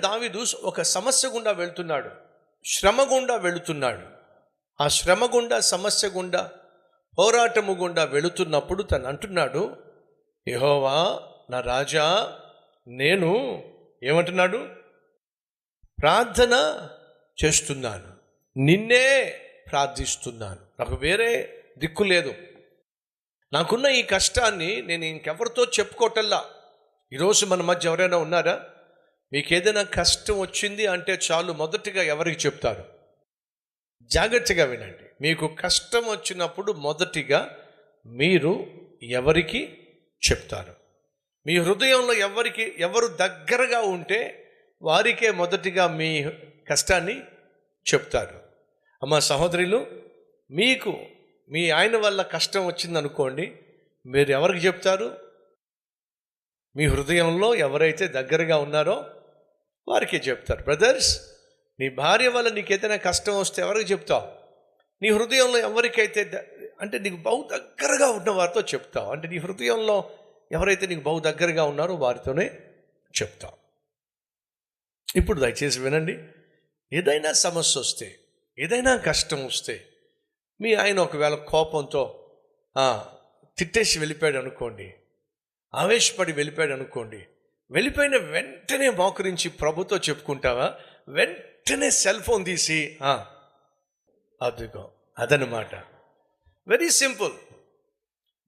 దావీదు ఒక సమస్య గుండా వెళ్తున్నాడు. శ్రమ గుండా వెళుతున్నాడు. ఆ శ్రమ గుండా సమస్య గుండా పోరాటము గుండా వెళుతున్నప్పుడు తను అంటున్నాడు యహోవా నా రాజా నేను ఏమంటున్నాడు? ప్రార్థన చేస్తున్నాను. నిన్నే ప్రార్థిస్తున్నాను. నాకు వేరే దిక్కు లేదు. నాకున్న ఈ కష్టాన్ని నేను ఇంకెవరితో చెప్పుకోటల్లా? ఈరోజు మన మధ్య ఎవరైనా ఉన్నారా? మీకు ఏదైనా కష్టం వచ్చింది అంటే చాలు మొదటిగా ఎవరికి చెప్తారు? జాగ్రత్తగా వినండి. మీకు కష్టం వచ్చినప్పుడు మొదటిగా మీరు ఎవరికి చెప్తారు? మీ హృదయంలో ఎవరికి ఎవరు దగ్గరగా ఉంటే వారికే మొదటిగా మీ కష్టాన్ని చెప్తారు. అమ్మ సహోదరులు మీకు మీ ఆయన వల్ల కష్టం వచ్చిందనుకోండి మీరు ఎవరికి చెప్తారు? మీ హృదయంలో ఎవరైతే దగ్గరగా ఉన్నారో వారికే చెప్తారు. బ్రదర్స్ నీ భార్య వల్ల నీకు ఏదైనా కష్టం వస్తే ఎవరికి చెప్తావు? నీ హృదయంలో ఎవరికైతే అంటే నీకు బహు దగ్గరగా ఉన్న వారితో చెప్తావు. అంటే నీ హృదయంలో ఎవరైతే నీకు బహు దగ్గరగా ఉన్నారో వారితోనే చెప్తావు. ఇప్పుడు దయచేసి వినండి. ఏదైనా సమస్య వస్తే ఏదైనా కష్టం వస్తే మీ ఆయన ఒకవేళ కోపంతో తిట్టేసి వెళ్ళిపోయాడు అనుకోండి ఆవేశపడి వెళ్ళిపోయాడు అనుకోండి వెళ్ళిపోయిన వెంటనే మోకరించి ప్రభుతో చెప్పుకుంటావా? వెంటనే సెల్ ఫోన్ తీసి అదిగో అదనమాట వెరీ సింపుల్.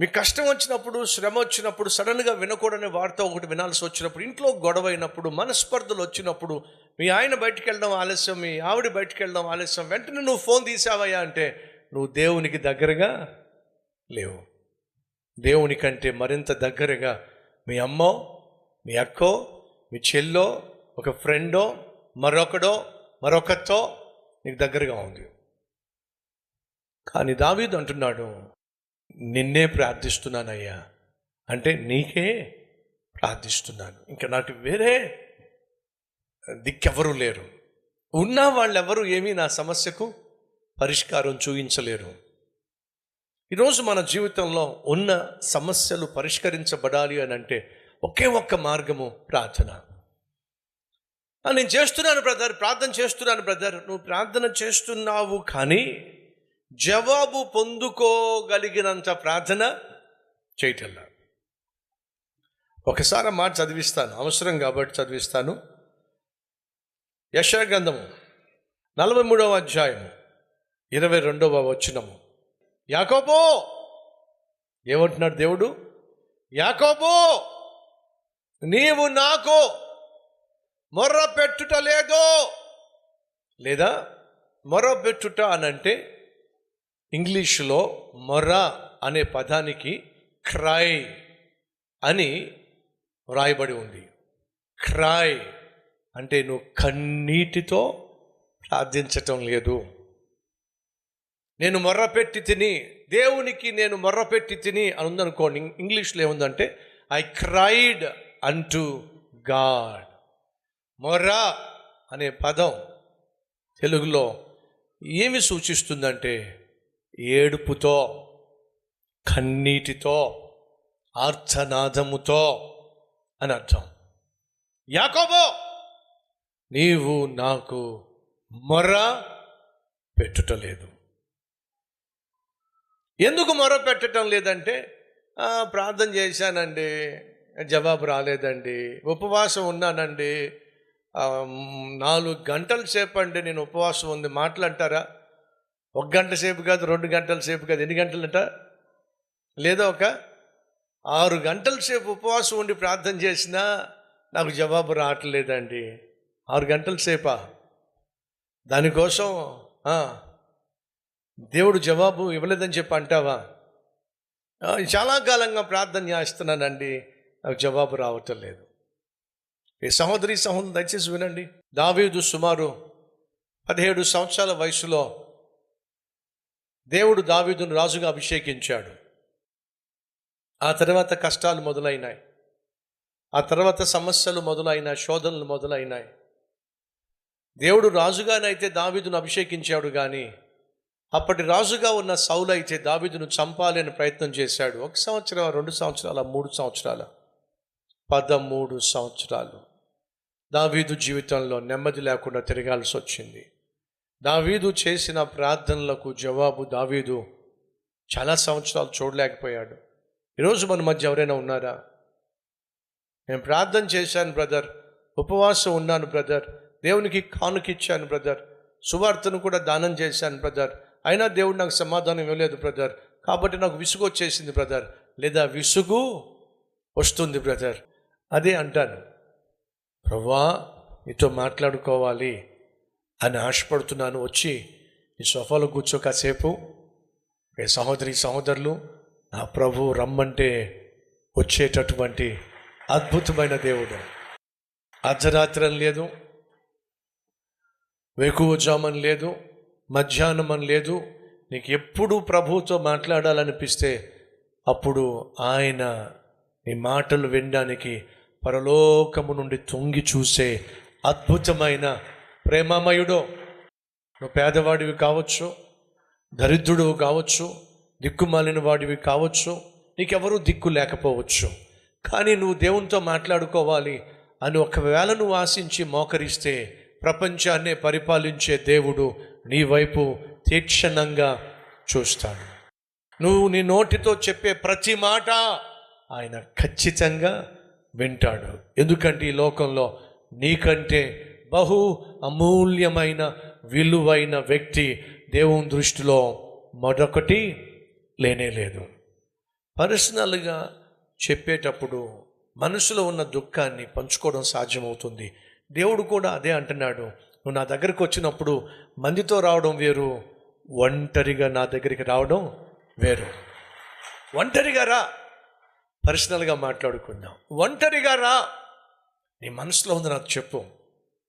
మీకు కష్టం వచ్చినప్పుడు శ్రమ వచ్చినప్పుడు సడన్గా వినకూడని వార్త ఒకటి వినాల్సి వచ్చినప్పుడు ఇంట్లో గొడవ అయినప్పుడు మనస్పర్ధలు వచ్చినప్పుడు మీ ఆయన బయటికి వెళ్ళడం ఆలస్యం మీ ఆవిడ బయటికి వెళ్ళడం ఆలస్యం వెంటనే నువ్వు ఫోన్ తీసావయ్యా అంటే నువ్వు దేవునికి దగ్గరగా లేవు. దేవుని కంటే మరింత దగ్గరగా మీ అమ్మో మీ అక్కో మీ చెల్లో ఒక ఫ్రెండో మరొకడో మరొకతో నీకు దగ్గరగా ఉంది. కానీ దావీద్ అంటున్నాడు నిన్నే ప్రార్థిస్తున్నానయ్యా. అంటే నీకే ప్రార్థిస్తున్నాను. ఇంకా నాకు వేరే దిక్కెవరూ లేరు. ఉన్న వాళ్ళెవరూ ఏమీ నా సమస్యకు పరిష్కారం చూపించలేరు ఈరోజు మన జీవితంలో ఉన్న సమస్యలు పరిష్కరించబడాలి అని అంటే ఒకే ఒక్క మార్గము ప్రార్థన. నేను చేస్తున్నాను బ్రదర్ ప్రార్థన చేస్తున్నాను బ్రదర్ నువ్వు ప్రార్థన చేస్తున్నావు కానీ జవాబు పొందుకోగలిగినంత ప్రార్థన చేయటల్లా. ఒకసారి మాట చదివిస్తాను అవసరం కాబట్టి చదివిస్తాను. యశగ్రంథము నలభై మూడవ అధ్యాయము ఇరవై రెండవ వచనము. యాకోబో! ఏమంటున్నాడు దేవుడు. యాకోబో! నీవు నాకు మొర్ర పెట్టుట లేదో? లేదా మొర్ర పెట్టుట అనంటే ఇంగ్లీషులో మొర్ర అనే పదానికి క్రై అని వ్రాయబడి ఉంది. క్రై అంటే నువ్వు కన్నీటితో ప్రార్థించటం లేదు. నేను మొర్రపెట్టి తిని దేవునికి నేను మొర్రపెట్టి తిని అని ఉందనుకోండి ఇంగ్లీష్లో ఏముందంటే ఐ క్రైడ్ అంటు గాడ్ మొర్ర అనే పదం తెలుగులో ఏమి సూచిస్తుందంటే ఏడుపుతో కన్నీటితో ఆర్చనాదముతో అని అర్థం. యాకోబో నీవు నాకు మొర్ర పెట్టుటలేదు. ఎందుకు మొర పెట్టడం లేదంటే ప్రార్థన చేశానండి జవాబు రాలేదండి. ఉపవాసం ఉన్నానండి. నాలుగు గంటల సేపు అండి నేను ఉపవాసం ఉంది. మాట్లాంటారా? ఒక గంట సేపు కాదు రెండు గంటల సేపు కాదు. ఎన్ని గంటలంట? లేదా ఒక ఆరు గంటల సేపు ఉపవాసం ఉండి ప్రార్థన చేసినా నాకు జవాబు రావట్లేదండి. ఆరు గంటల సేపా? దానికోసం దేవుడు జవాబు ఇవ్వలేదని చెప్పి అంటావా? చాలా కాలంగా ప్రార్థన చేస్తున్నానండి. నాకు జవాబు రావటం లేదు. ఈ సహోదరి సహోదరు దయచేసి వినండి. దావీదు సుమారు పదిహేడు సంవత్సరాల వయసులో దేవుడు దావీదును రాజుగా అభిషేకించాడు. ఆ తర్వాత కష్టాలు మొదలైనాయి. ఆ తర్వాత సమస్యలు మొదలైనాయి శోధనలు మొదలైనాయి. దేవుడు రాజుగానైతే దావీదును అభిషేకించాడు కానీ అప్పటి రాజుగా ఉన్న సౌలు అయితే దావీదును చంపాలని ప్రయత్నం చేశాడు. ఒక సంవత్సరం రెండు సంవత్సరాల మూడు సంవత్సరాల. పదమూడు సంవత్సరాలు. దావీదు జీవితంలో నెమ్మది లేకుండా తిరగాల్సి వచ్చింది. దావీదు చేసిన ప్రార్థనలకు జవాబు దావీదు చాలా సంవత్సరాలు చూడలేకపోయాడు. ఈరోజు మన మధ్య ఎవరైనా ఉన్నారా? నేను ప్రార్థన చేశాను బ్రదర్ ఉపవాసం ఉన్నాను బ్రదర్ దేవునికి కానుకిచ్చాను బ్రదర్ సువార్తను కూడా దానం చేశాను బ్రదర్. అయినా దేవుడు నాకు సమాధానం ఇవ్వలేదు బ్రదర్ కాబట్టి నాకు విసుగు వచ్చేసింది బ్రదర్. లేదా విసుగు వస్తుంది బ్రదర్. అదే అంటాను. ప్రవ్వా నీతో మాట్లాడుకోవాలి అని ఆశపడుతున్నాను. వచ్చి నీ సోఫాలో కూర్చో కాసేపు. ఏ సహోదరి సహోదరులు నా ప్రభు రమ్మంటే వచ్చేటటువంటి అద్భుతమైన దేవుడు. అర్ధరాత్రం లేదు. వేకువజామని లేదు. మధ్యాహ్నం అని లేదు. నీకు ఎప్పుడు ప్రభువుతో మాట్లాడాలనిపిస్తే అప్పుడు ఆయన నీ మాటలు వినడానికి పరలోకము నుండి తొంగి చూసే అద్భుతమైన ప్రేమమయుడో. నువ్వు పేదవాడివి కావచ్చు దరిద్రుడు కావచ్చు దిక్కుమాలిన వాడివి కావచ్చు నీకెవరూ దిక్కు లేకపోవచ్చు. కానీ నువ్వు దేవునితో మాట్లాడుకోవాలి అని ఒకవేళ నువ్వు ఆశించి మోకరిస్తే ప్రపంచాన్నే పరిపాలించే దేవుడు నీ వైపు తీక్షణంగా చూస్తాడు. నువ్వు నీ నోటితో చెప్పే ప్రతి మాట ఆయన ఖచ్చితంగా వింటాడు. ఎందుకంటే ఈ లోకంలో నీకంటే బహు అమూల్యమైన విలువైన వ్యక్తి దేవుని దృష్టిలో మరొకటి లేనే లేదు. పర్సనల్గా చెప్పేటప్పుడు మనసులో ఉన్న దుఃఖాన్ని పంచుకోవడం సాధ్యమవుతుంది. దేవుడు కూడా అదే అంటున్నాడు. నువ్వు నా దగ్గరికి వచ్చినప్పుడు మందితో రావడం వేరు ఒంటరిగా నా దగ్గరికి రావడం వేరు. ఒంటరిగా రా పర్సనల్గా మాట్లాడుకుందాం. ఒంటరిగా రా. నీ మనసులో ఉంది నాకు చెప్పు.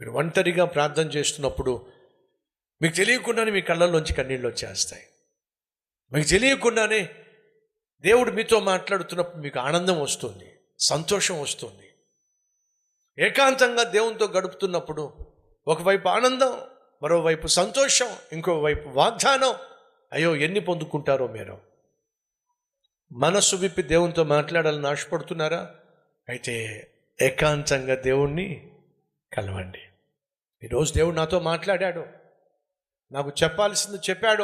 మీరు ఒంటరిగా ప్రార్థన చేస్తున్నప్పుడు మీకు తెలియకుండానే మీ కళ్ళల్లోంచి కన్నీళ్ళు వచ్చేస్తాయి. మీకు తెలియకుండానే దేవుడు మీతో మాట్లాడుతున్నప్పుడు మీకు ఆనందం వస్తుంది సంతోషం వస్తుంది. ఏకాంతంగా దేవునితో గడుపుతున్నప్పుడు ఒకవైపు ఆనందం మరోవైపు సంతోషం ఇంకోవైపు వాగ్దానం. అయ్యో ఎన్ని పొందుకుంటారో మీరు. మనస్సు విప్పి దేవునితో మాట్లాడాలని ఆశపడుతున్నారా? అయితే ఏకాంతంగా దేవుణ్ణి కలవండి. ఈరోజు దేవుడు నాతో మాట్లాడాడు. నాకు చెప్పాల్సింది చెప్పాడు.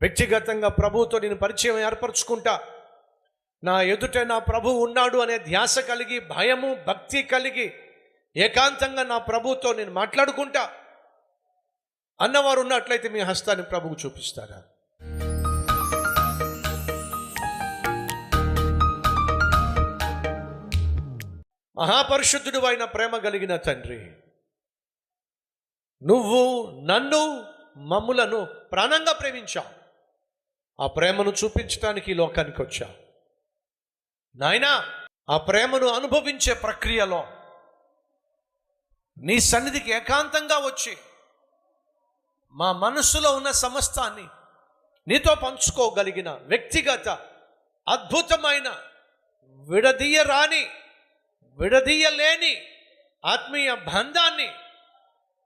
వ్యక్తిగతంగా ప్రభువుతో నేను పరిచయం ఏర్పరచుకుంటా. నా ఎదుట నా ప్రభు ఉన్నాడు అనే ధ్యాస కలిగి భయము భక్తి కలిగి ఏకాంతంగా నా ప్రభుతో నేను మాట్లాడుకుంటా. అన్నవారు ఉన్నట్లయితే మీ హస్తాన్ని ప్రభువు చూపిస్తారా? మహాపరిశుద్ధుడు అయిన ప్రేమ కలిగిన తండ్రి నువ్వు నన్ను మమ్ములను ప్రాణంగా ప్రేమించావు. ఆ ప్రేమను చూపించడానికి లోకానికి వచ్చావు. నాయనా ఆ ప్రేమను అనుభవించే ప్రక్రియలో నీ సన్నిధికి ఏకాంతంగా వచ్చి మా మనస్సులో ఉన్న సమస్తాన్ని నీతో పంచుకోగలిగిన వ్యక్తిగత అద్భుతమైన విడదీయరాని విడదీయలేని ఆత్మీయ బంధాన్ని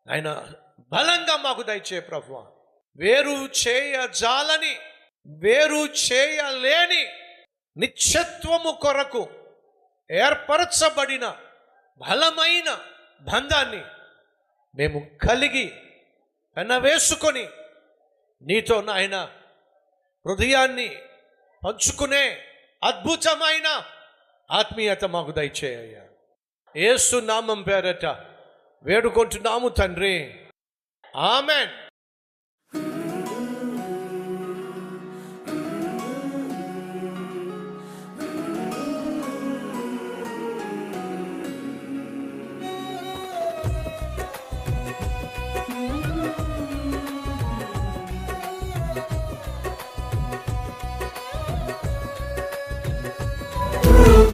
ఆయన బలంగా మాకు దయచే ప్రభు వేరు చేయజాలని వేరు చేయలేని నిత్యత్వము కొరకు ఏర్పరచబడిన బలమైన బంధాన్ని మేము కలిగి పెనవేసుకొని నీతో నాయన హృదయాన్ని పంచుకునే అద్భుతమైన ఆత్మీయత మాకు దయచేయ్యా. ఏసు నామం పేరట వేడుకుంటున్నాము తండ్రి. ఆమెన్.